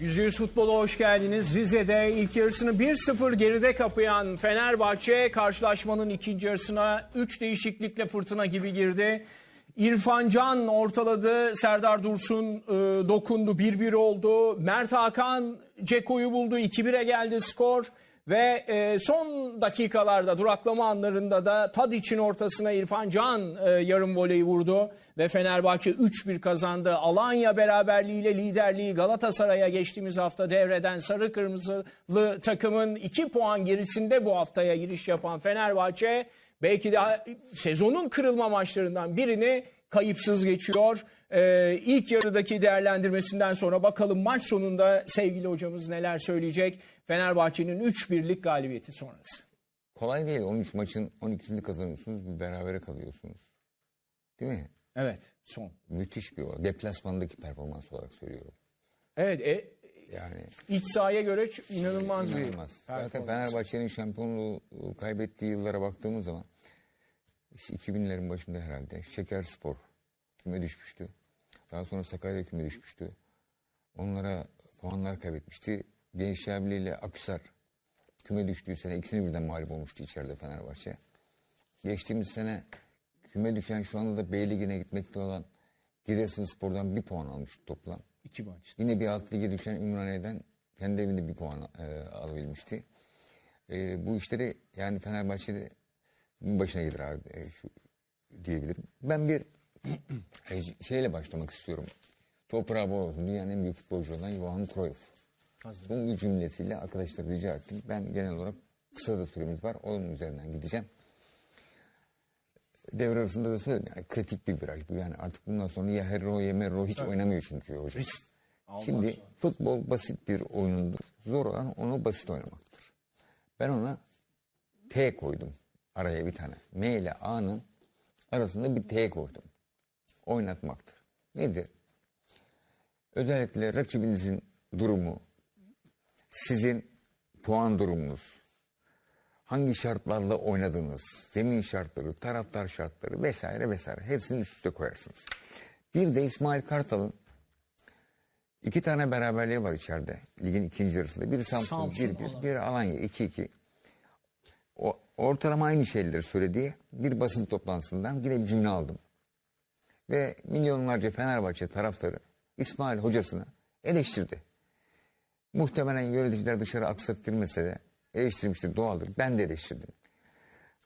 %100 futbola hoş geldiniz. Rize'de ilk yarısını 1-0 geride kapayan Fenerbahçe karşılaşmanın ikinci yarısına 3 değişiklikle fırtına gibi girdi. İrfan Can ortaladı, Serdar Dursun e, dokundu, 1-1 oldu. Mert Hakan Ceko'yu buldu, 2-1'e geldi skor. Ve e, son dakikalarda duraklama anlarında da Tadic'in ortasına İrfan Can e, yarım voleyi vurdu. Ve Fenerbahçe 3-1 kazandı. Alanya beraberliğiyle liderliği Galatasaray'a geçtiğimiz hafta devreden sarı kırmızılı takımın 2 puan gerisinde bu haftaya giriş yapan Fenerbahçe belki de sezonun kırılma maçlarından birini kayıpsız geçiyor. Ee, ilk yarıdaki değerlendirmesinden sonra bakalım maç sonunda sevgili hocamız neler söyleyecek. Fenerbahçe'nin 3-1'lik galibiyeti sonrası. Kolay değil. 13 maçın 12'sini kazanıyorsunuz. Bir berabere kalıyorsunuz. Değil mi? Evet son. Müthiş bir olay. Deplasmandaki performans olarak söylüyorum. Evet e, Yani iç sahaya göre inanılmaz, inanılmaz. bir Zaten. Fenerbahçe'nin şampiyonluğu kaybettiği yıllara baktığımız zaman işte 2000'lerin başında herhalde Şeker Spor küme düşmüştü. Daha sonra Sakarya küme düşmüştü. Onlara puanlar kaybetmişti. Gençler Birliği ile Akhisar küme düştüğü sene ikisini birden mağlup olmuştu içeride Fenerbahçe. Geçtiğimiz sene küme düşen şu anda da B Ligi'ne gitmekte olan Giresunspor'dan bir puan almıştı toplam. İki maç. Yine bir alt lige düşen Ümraniye'den kendi evinde bir puan e, alabilmişti. E, bu işleri yani Fenerbahçe'de başına gelir abi e, şu diyebilirim. Ben bir e, şeyle başlamak istiyorum. Toprağı bol olsun. Dünyanın en büyük futbolcu olan Johan Cruyff. Hazır. Bunun bir cümlesiyle arkadaşlar rica ettim. Ben genel olarak kısa da süremiz var. Onun üzerinden gideceğim. Devre arasında da söyledim. Yani kritik bir viraj bu. Yani artık bundan sonra ya Herro ya Merro hiç oynamıyor çünkü hoca. Risk. Şimdi zorunda. futbol basit bir oyundur. Zor olan onu basit oynamaktır. Ben ona T koydum. Araya bir tane. M ile A'nın arasında bir T koydum. Oynatmaktır. Nedir? Özellikle rakibinizin durumu, sizin puan durumunuz, hangi şartlarla oynadığınız, zemin şartları, taraftar şartları vesaire vesaire hepsini üst üste koyarsınız. Bir de İsmail Kartal'ın iki tane beraberliği var içeride ligin ikinci yarısında. Biri Samsun, Samsun, 1-1, Alanya. biri Alanya 2-2. O, ortalama aynı şeyleri söylediği bir basın toplantısından yine bir cümle aldım. Ve milyonlarca Fenerbahçe taraftarı İsmail hocasını eleştirdi. Muhtemelen yöneticiler dışarı aksattirmese de eleştirmiştir doğaldır. Ben de eleştirdim.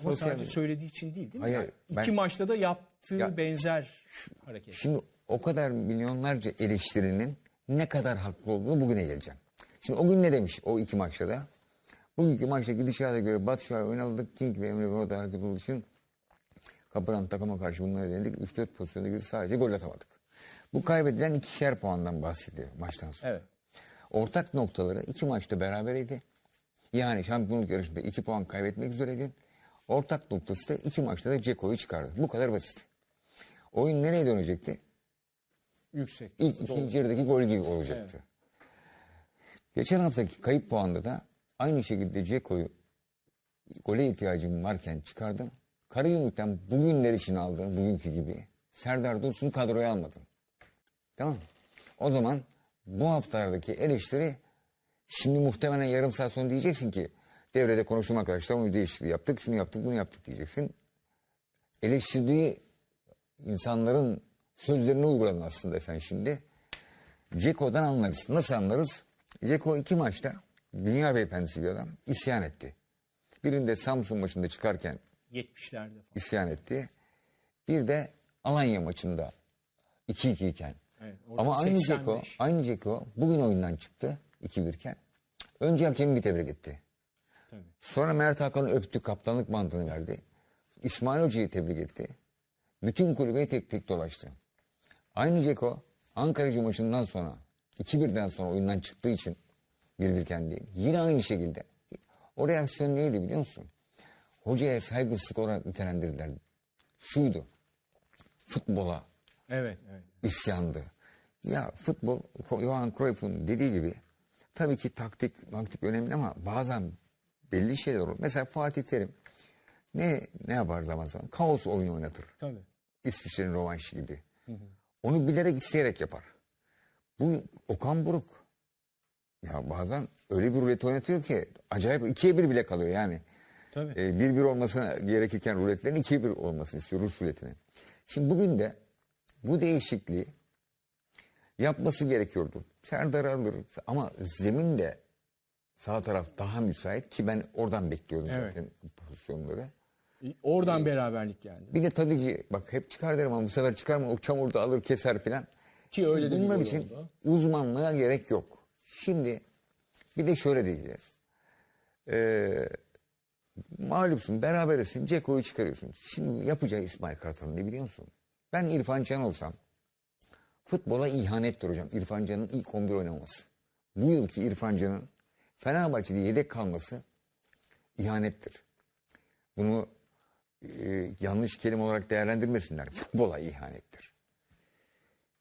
Ama Sosyal sadece söylediği için değil değil mi? Hayır, Yani ben- İki maçta da yaptığı Ya- benzer hareket. Şimdi o kadar milyonlarca eleştirinin ne kadar haklı olduğunu bugüne geleceğim. Şimdi o gün ne demiş o iki maçta da? Bugünkü maçta gidişata göre Batu oynadık. King ve Emre Boğda hareket olduğu için Kapıran takıma karşı bunları denedik. 3-4 pozisyonda gidip sadece gol atamadık. Bu kaybedilen ikişer puandan bahsediyor maçtan sonra. Evet. Ortak noktaları iki maçta berabereydi. Yani şampiyonluk yarışında iki puan kaybetmek üzereydi. Ortak noktası da iki maçta da Ceko'yu çıkardı. Bu kadar basit. Oyun nereye dönecekti? Yüksek. İlk ikinci yarıdaki gol gibi olacaktı. Geçen haftaki kayıp puanda da aynı şekilde Ceko'yu gole ihtiyacım varken çıkardım. Karagümrük'ten bugünler için aldım, bugünkü gibi. Serdar Dursun'u kadroya almadım. Tamam? O zaman bu haftalardaki eleştiri şimdi muhtemelen yarım saat sonra diyeceksin ki devrede konuştum arkadaşlar onu değişikliği yaptık, şunu yaptık, bunu yaptık diyeceksin. Eleştirdiği insanların sözlerini uyguladın aslında sen şimdi. Ceko'dan anlarız. Nasıl anlarız? Ceko iki maçta dünya beyefendisi bir adam isyan etti. Birinde Samsun maçında çıkarken 70'lerde falan. isyan etti. Bir de Alanya maçında 2-2 iken. Evet, Ama aynı 85. Ceko, aynı Ceko bugün oyundan çıktı 2-1 iken. Önce hakemi bir tebrik etti. Tabii. Sonra Mert Hakan'ı öptü, kaptanlık bandını verdi. İsmail Hoca'yı tebrik etti. Bütün kulübeyi tek tek dolaştı. Aynı Ceko Ankara gücü maçından sonra 2-1'den sonra oyundan çıktığı için bir birken değil. Yine aynı şekilde. O reaksiyon neydi biliyor musun? Hocaya saygısızlık olarak nitelendirdiler. Şuydu. Futbola Evet, evet. isyandı. Ya futbol Johan Cruyff'un dediği gibi tabii ki taktik taktik önemli ama bazen belli şeyler olur. Mesela Fatih Terim ne ne yapar zaman zaman? Kaos oyunu oynatır. Tabii. İsviçre'nin rovanşı gibi. Onu bilerek isteyerek yapar. Bu Okan Buruk. Ya bazen öyle bir rulet oynatıyor ki acayip ikiye bir bile kalıyor yani. Tabii. Ee, bir bir olmasına gerekirken ruletlerin ikiye bir olmasını istiyor Rus ruletinin. Şimdi bugün de bu değişikliği yapması gerekiyordu. Serdar alır ama zemin de sağ taraf daha müsait ki ben oradan bekliyorum Evet. zaten pozisyonları. Oradan beraberlik geldi. Bir de Tadici bak hep çıkar derim ama bu sefer çıkarma o çamurda alır keser filan. Ki öyle Şimdi de bir bunlar için oldu. uzmanlığa gerek yok. Şimdi bir de şöyle diyeceğiz. Ee, mağlupsun, berabersin, Ceko'yu çıkarıyorsun. Şimdi yapacağı İsmail Kartal ne biliyor musun? Ben İrfan Can olsam futbola ihanettir hocam. İrfan Can'ın ilk 11 oynaması. Bu yılki İrfan Can'ın Fenerbahçe'de yedek kalması ihanettir. Bunu e, yanlış kelime olarak değerlendirmesinler. Futbola ihanettir.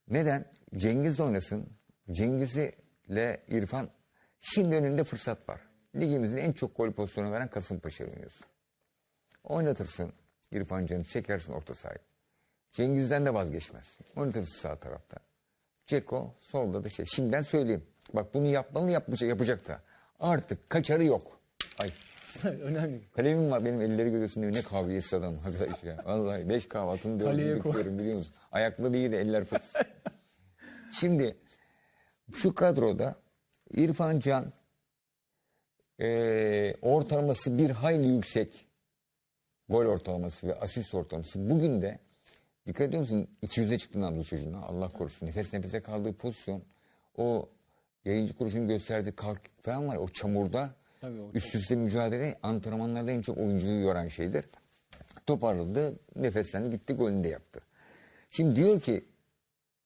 Neden? Cengiz de oynasın. Cengiz'i ile İrfan şimdi önünde fırsat var. Ligimizin en çok gol pozisyonu veren Kasımpaşa'yı oynuyorsun. Oynatırsın. İrfan Can'ı çekersin orta sahaya. Cengiz'den de vazgeçmez. Oynatırsın sağ tarafta. Ceko solda da şey. Şimdiden söyleyeyim. Bak bunu yapmalı yapmayacak, yapacak da. Artık kaçarı yok. Ay Önemli. Kalemim var benim elleri görüyorsun diye ne kavgiyesiz adam arkadaş ya. Vallahi beş kahvaltını dördünü bitiyorum biliyor musun? Ayakları iyi de eller fıs. Şimdi şu kadroda İrfan Can eee, ortalaması bir hayli yüksek. Gol ortalaması ve asist ortalaması. Bugün de dikkat ediyor musun? 200'e çıktı nabzı çocuğuna. Allah korusun. Nefes nefese kaldığı pozisyon. O yayıncı kuruşun gösterdiği kalk falan var. O çamurda Tabii o üst üste mücadele antrenmanlarda en çok oyuncuyu yoran şeydir. Toparladı, nefeslendi, gitti golünü de yaptı. Şimdi diyor ki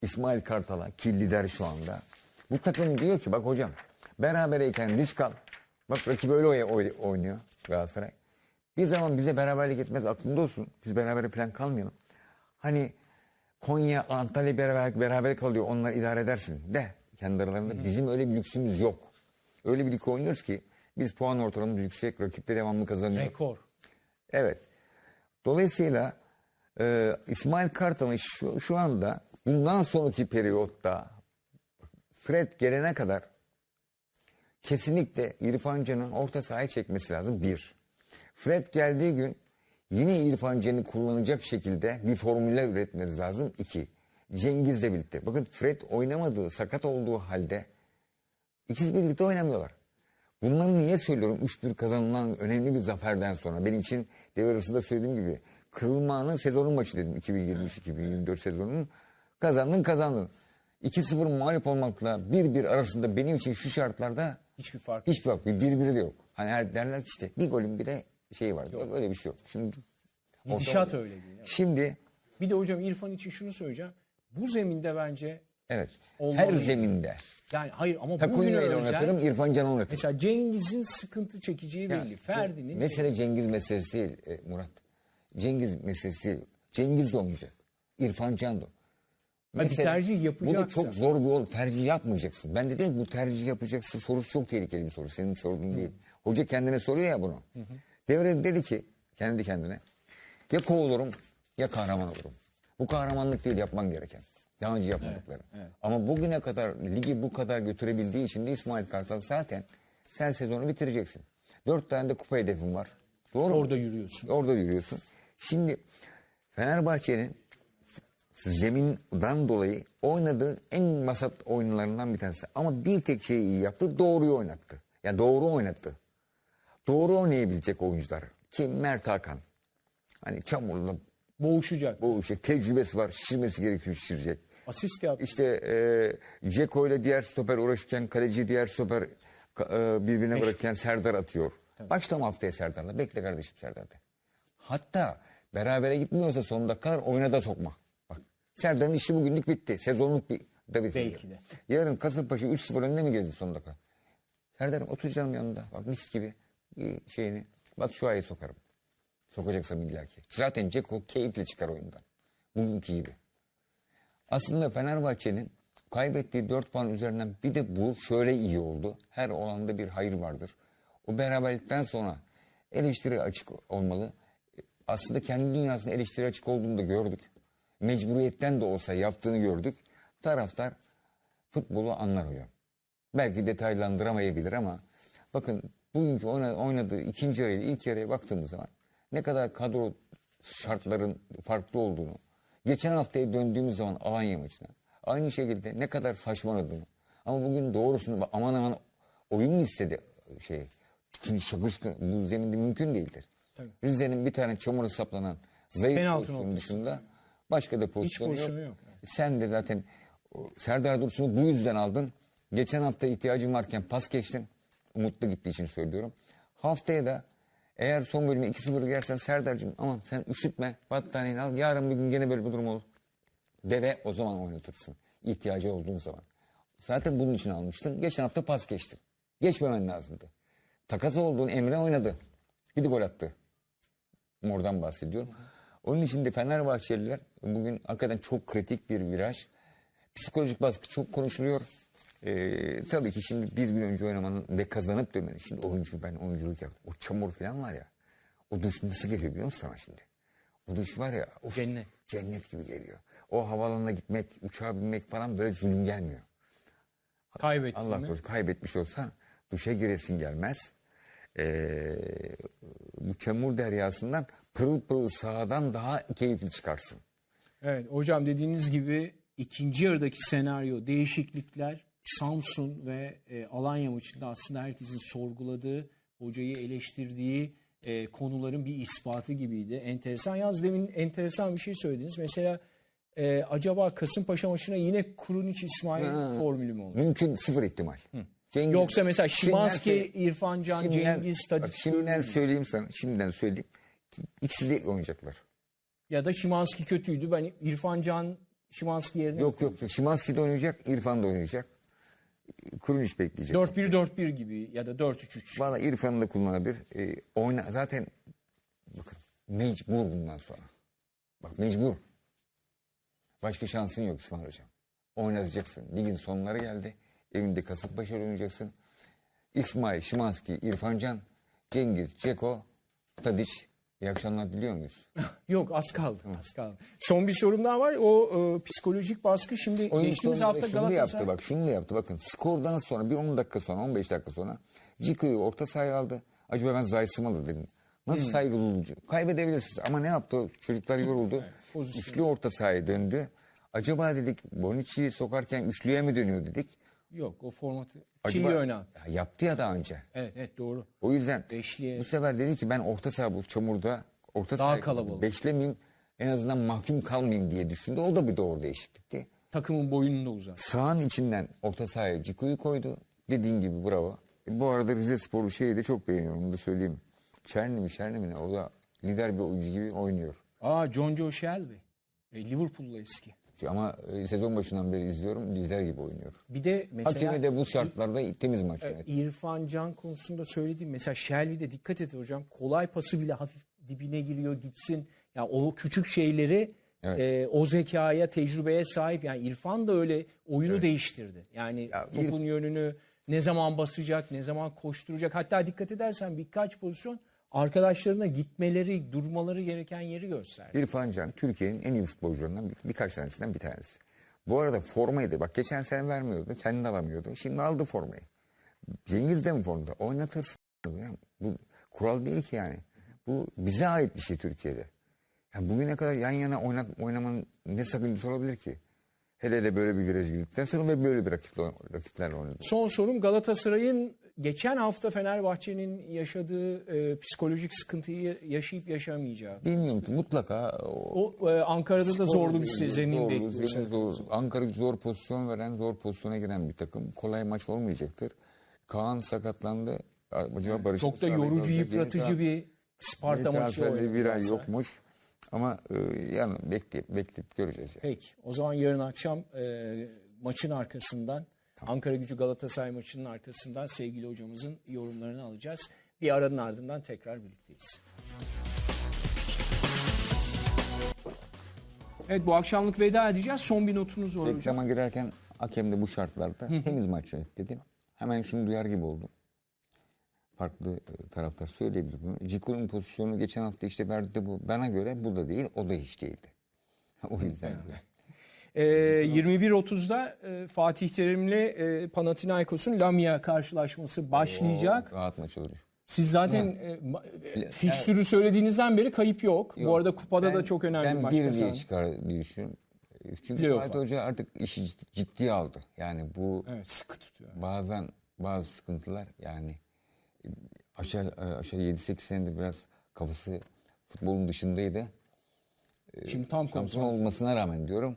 İsmail Kartal'a ki lider şu anda. Bu takım diyor ki bak hocam berabereyken risk al. Bak rakibi öyle oy- oy- oynuyor Galatasaray. Bir zaman bize beraberlik etmez aklında olsun. Biz beraber falan kalmayalım. Hani Konya, Antalya beraber, beraber kalıyor. Onlar idare edersin de kendi aralarında. Bizim öyle bir lüksümüz yok. Öyle bir lig oynuyoruz ki biz puan ortalamamız yüksek. Rakipte devamlı kazanıyor. Rekor. Evet. Dolayısıyla e, İsmail Kartal'ın şu, şu anda bundan sonraki periyotta Fred gelene kadar kesinlikle İrfan Can'ın orta sahaya çekmesi lazım. Bir. Fred geldiği gün yine İrfan Can'ı kullanacak şekilde bir formüller üretmeniz lazım. İki. Cengiz'le birlikte. Bakın Fred oynamadığı, sakat olduğu halde ikisi birlikte oynamıyorlar. Bunları niye söylüyorum? 3-1 kazanılan önemli bir zaferden sonra. Benim için devre arasında söylediğim gibi kırılmanın sezonun maçı dedim. 2023-2024 sezonunun. Kazandın kazandın. 2-0 mağlup olmakla 1-1 arasında benim için şu şartlarda Hiçbir fark hiçbir fark yok. Birbiri de yok. Hani her derler işte bir golün bir de şeyi var. Bak öyle bir şey yok. Şimdi Gidişat öyle değil. Şimdi Bir de hocam İrfan için şunu söyleyeceğim. Bu zeminde bence evet Olmalı. her zeminde yani hayır ama Takunya'yı ile oynatırım, İrfan Can'ı oynatırım. mesela Cengiz'in sıkıntı çekeceği belli. Ferdi'nin Mesele Cengiz meselesi değil e, Murat. Cengiz meselesi değil. Cengiz de oynayacak. İrfan Can da. bir tercih Bu da çok zor bir yol. Tercih yapmayacaksın. Ben de dedim bu tercih yapacaksın sorusu çok tehlikeli bir soru. Senin sorduğun değil. Hoca kendine soruyor ya bunu. Devre dedi ki kendi kendine ya kovulurum ya kahraman olurum. Bu kahramanlık değil yapman gereken. Daha önce yapmadıkları. Ama bugüne kadar ligi bu kadar götürebildiği için de İsmail Kartal zaten sen sezonu bitireceksin. Dört tane de kupa hedefin var. Doğru mu? Orada yürüyorsun. Orada yürüyorsun. Şimdi Fenerbahçe'nin zeminden dolayı oynadığı en masat oyunlarından bir tanesi. Ama bir tek şeyi iyi yaptı. Doğruyu oynattı. Yani doğru oynattı. Doğru oynayabilecek oyuncular. Kim? Mert Hakan. Hani çamurla Boğuşacak. işte tecrübesi var. Şişirmesi gerekiyor şişirecek. Asist yaptı. İşte e, Ceko ile diğer stoper uğraşırken kaleci diğer stoper ka- e, birbirine bırakırken Serdar atıyor. Başlama haftaya Serdar'la. Bekle kardeşim Serdar'da. Hatta berabere gitmiyorsa son dakikalar oyuna da sokma. Bak Serdar'ın işi bugünlük bitti. Sezonluk bir da bitti. Belki de. Yarın Kasımpaşa 3-0 önüne mi geldi son dakika? Serdar'ım oturacağım yanında. Bak mis gibi şeyini. Bak şu ayı sokarım. Sokacaksam illaki. Zaten Ceko keyifle çıkar oyundan. Bugünkü gibi. Aslında Fenerbahçe'nin kaybettiği 4 puan üzerinden bir de bu şöyle iyi oldu. Her olanda bir hayır vardır. O beraberlikten sonra eleştiri açık olmalı. Aslında kendi dünyasında eleştiri açık olduğunu da gördük. mecburiyetten de olsa yaptığını gördük. Taraftar futbolu anlar hocam. Belki detaylandıramayabilir ama bakın bugünkü oyna- oynadığı ikinci yarı ile ilk yarıya baktığımız zaman ne kadar kadro şartların farklı olduğunu, geçen haftaya döndüğümüz zaman Alanya maçına aynı şekilde ne kadar saçmaladığını ama bugün doğrusunu aman aman oyun mu istedi şey çünkü şakır bu zeminde mümkün değildir. Rize'nin bir tane çamura saplanan zayıf pozisyonu dışında başka da pozisyonu yok. yok. Sen de zaten Serdar Dursun'u bu yüzden aldın. Geçen hafta ihtiyacın varken pas geçtin. Umutlu gittiği için söylüyorum. Haftaya da eğer son bölüme 2-0 gelsen Serdar'cığım aman sen üşütme battaniyeni al. Yarın bir gün gene böyle bir durum olur. De ve o zaman oynatırsın. İhtiyacı olduğun zaman. Zaten bunun için almıştın. Geçen hafta pas geçtin. Geçmemen lazımdı. Takas olduğun Emre oynadı. Bir de gol attı. Oradan bahsediyorum. Onun için de Fenerbahçeliler bugün hakikaten çok kritik bir viraj. Psikolojik baskı çok konuşuluyor. Ee, tabii ki şimdi bir gün önce oynamanın ve kazanıp dönmenin. Şimdi oyuncu ben oyunculuk yaptım. O çamur falan var ya. O duş nasıl geliyor biliyor musun sana şimdi? O duş var ya. of, Cennet. Cennet gibi geliyor. O havaalanına gitmek, uçağa binmek falan böyle zulüm gelmiyor. Kaybetti Allah korusun kaybetmiş olsan duşa giresin gelmez. Ee, bu çamur deryasından pırıl pırıl sahadan daha keyifli çıkarsın. Evet hocam dediğiniz gibi ikinci yarıdaki senaryo değişiklikler Samsun ve e, Alanya maçında aslında herkesin sorguladığı, hocayı eleştirdiği e, konuların bir ispatı gibiydi. Enteresan. Yalnız demin enteresan bir şey söylediniz. Mesela e, acaba Kasımpaşa maçına yine Kurunic İsmail formülü mü olur? Mümkün sıfır ihtimal. Cengiz- Yoksa mesela Şimanski, İrfan Can, şimdiden- Cengiz, Tadic Şimdiden söyleyeyim sana. Şimdiden söyleyeyim. İkisi de oynayacaklar. ya da Şimanski kötüydü. Ben İrfan Can Şimanski yerine Yok yok. Şimanski de oynayacak. İrfan da oynayacak. Kurunic bekleyecek. 4-1-4-1 gibi ya da 4-3-3. Valla İrfan'ı da kullanabilir. Ee, oyna, zaten bakın mecbur bundan sonra. Bak mecbur. Başka şansın yok İsmail Hocam. Oynatacaksın. Ligin sonları geldi. Evinde Kasımpaşa oynayacaksın. İsmail, Şimanski, İrfan Can, Cengiz, Ceko, Tadiç. İyi akşamlar diliyor muyuz? Yok az kaldı. Az kaldı. Son bir sorum daha var. O e, psikolojik baskı şimdi Oyun geçtiğimiz hafta şunu da Galatasaray yaptı bak şunu da yaptı bakın skordan sonra bir 10 dakika sonra 15 dakika sonra Ciko'yu orta sahaya aldı. Acaba ben Zayt'sı mı alır dedim. Nasıl Hmm. saygılı Kaybedebilirsiniz ama ne yaptı? Çocuklar yoruldu. Üçlü orta sahaya döndü. Acaba dedik Bonucci'yi sokarken üçlüye mi dönüyor dedik. Yok o formatı Acaba Çiğ oyna. Ya yaptı ya daha önce. Evet evet doğru. O yüzden Beşliye- bu sefer dedi ki ben orta saha bu çamurda orta Daha saha kalabalık. beşlemeyeyim en azından mahkum kalmayayım diye düşündü. O da bir doğru değişiklikti. Takımın boyununu da uzat. Sağın içinden orta sahaya Ciku'yu koydu. Dediğin gibi bravo. E, bu arada Rize Spor'u şeyi de çok beğeniyorum onu da söyleyeyim. Çerni mi Çerni mi ne o da lider bir oyuncu gibi oynuyor. Aa John Joe Shelby. E, Liverpool'lu eski. Ama e, sezon başından beri izliyorum lider gibi oynuyor. Bir de mesela Hakemi de bu şartlarda temiz maç yönetti. İrfan Can konusunda söylediğim mesela Shelby'de dikkat et hocam. Kolay pası bile hafif dibine giriyor gitsin. Ya o küçük şeyleri Evet. e, o zekaya, tecrübeye sahip. Yani İrfan da öyle oyunu değiştirdi. Yani Ya topun yönünü ne zaman basacak, ne zaman koşturacak. Hatta dikkat edersen birkaç pozisyon arkadaşlarına gitmeleri, durmaları gereken yeri gösterdi. İrfan Can Türkiye'nin en iyi futbolcularından bir, birkaç tanesinden bir tanesi. Bu arada formayı da bak geçen sene vermiyordu. Kendi alamıyordu. Şimdi aldı formayı. Cengiz de mi formda? Oynatırsın. Ya Bu kural değil ki yani. Bu bize ait bir şey Türkiye'de. Yani bugüne kadar yan yana oynat, oynamanın ne sakıncası olabilir ki? Hele hele böyle bir viraj girdikten sonra ve böyle bir rakiple, rakiplerle oynadı. Son sorum Galatasaray'ın geçen hafta Fenerbahçe'nin yaşadığı e, psikolojik sıkıntıyı yaşayıp yaşamayacağı. Bilmiyorum ki mutlaka o, O e, Ankara'da da zorlu bir zemin Zorlu, bekliyor. zemin. Ankara zor pozisyon veren, zor pozisyona giren bir takım. Kolay maç olmayacaktır. Kaan sakatlandı. Acaba Barış Çok da yorucu, yıpratıcı bir Sparta maçı oynadı. bir ay yokmuş. Ama e, yani bekleyip, bekleyip göreceğiz. Yani. Peki o zaman yarın akşam e, maçın arkasından Ankara gücü Galatasaray maçının arkasından sevgili hocamızın yorumlarını alacağız. Bir aranın ardından tekrar birlikteyiz. Evet bu akşamlık veda edeceğiz. Son bir notunuz var hocam. Reklama girerken hakem de bu şartlarda temiz maç yönet dedim. Hemen şunu duyar gibi oldum. Farklı e, taraftar söyleyebilir bunu. Ciku'nun pozisyonu geçen hafta işte verdi bu. Bana göre bu da değil, o da hiç değildi. o yüzden. Ee, 21.30'da e, Fatih Terim'le e, Panathinaikos'un Lamia karşılaşması başlayacak. Rahat maç olur. Siz zaten e, e, fikstürü söylediğinizden beri kayıp yok. Bu arada kupada da Ben- çok önemli ben bir maç bir diye çıkar diye düşünüyorum. Çünkü Playoff Fatih. Hoca artık işi cid- ciddiye aldı. Yani bu Evet sıkı tutuyor. bazen bazı sıkıntılar yani e, aşağı e, aşağı 7-8 senedir biraz kafası futbolun dışındaydı. Şimdi tam Şampiyon olmasına rağmen diyorum.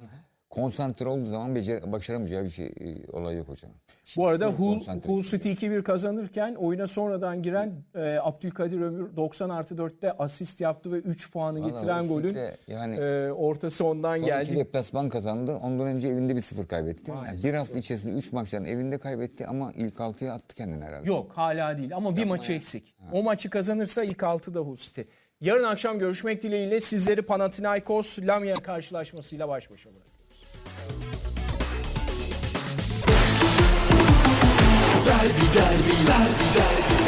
Konsantre olduğu zaman becer, başaramayacağı bir şey e, olay yok hocam. Bu arada Hull. Hull City 2-1 kazanırken oyuna sonradan giren e, Abdülkadir Ömür 90 artı 4'te asist yaptı ve 3 puanı Vallahi getiren golün yani e, ortası ondan Son iki geldi. deplasman kazandı. Ondan önce evinde bir sıfır kaybetti. Yani bir hafta içerisinde 3 maçların evinde kaybetti ama ilk altıya attı kendini herhalde. Yok hala değil ama bir maçı eksik. O maçı kazanırsa ilk 6'da Hull City. Yarın akşam görüşmek dileğiyle sizleri Panathinaikos Lamia karşılaşmasıyla baş başa Derbi derbi derbi derbi